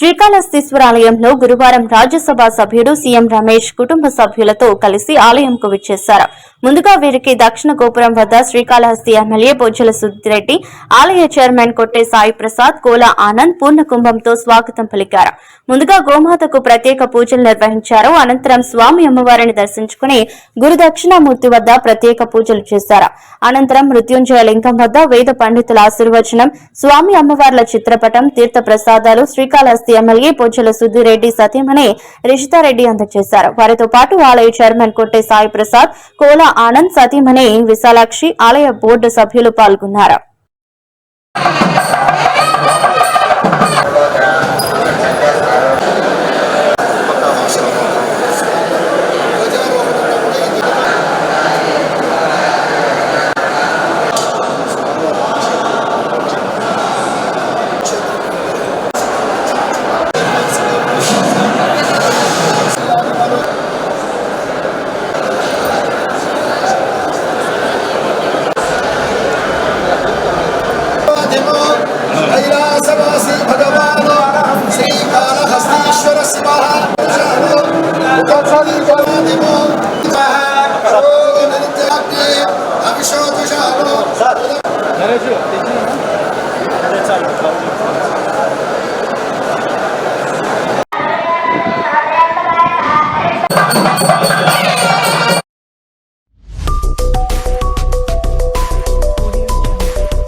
శ్రీకాళహస్తీశ్వర ఆలయంలో గురువారం రాజ్యసభ సభ్యుడు సీఎం రమేష్ కుటుంబ సభ్యులతో కలిసి ఆలయంకు విచ్చేశారు. ముందుగా వీరికి దక్షిణ గోపురం వద్ద శ్రీకాళహస్తి ఎమ్మెల్యే బొజ్జల సుద్దిరెడ్డి ఆలయ చైర్మన్ కొట్టే సాయి ప్రసాద్ కోల ఆనంద్ పూర్ణ కుంభంతో స్వాగతం పలికారు. ముందుగా గోమాతకు ప్రత్యేక పూజలు నిర్వహించారు. అనంతరం స్వామి అమ్మవారిని దర్శించుకుని గురుదక్షిణామూర్తి వద్ద ప్రత్యేక పూజలు చేశారు. అనంతరం మృత్యుంజయ లింగం వద్ద వేద పండితుల ఆశీర్వచనం స్వామి అమ్మవార్ల చిత్రపటం తీర్థ ప్రసాదాలు శ్రీకాళహస్తి ఎమ్మెల్యే పొజ్జల సుద్దిరెడ్డి సతీమణి రిషితారెడ్డి అందజేశారు. వారితో పాటు ఆలయ చైర్మన్ కొట్టే సాయి ప్రసాద్ కోల ఆనంద్ సతీమణి విశాలాక్షి ఆలయ బోర్డు సభ్యులు పాల్గొన్నారు. Nereye?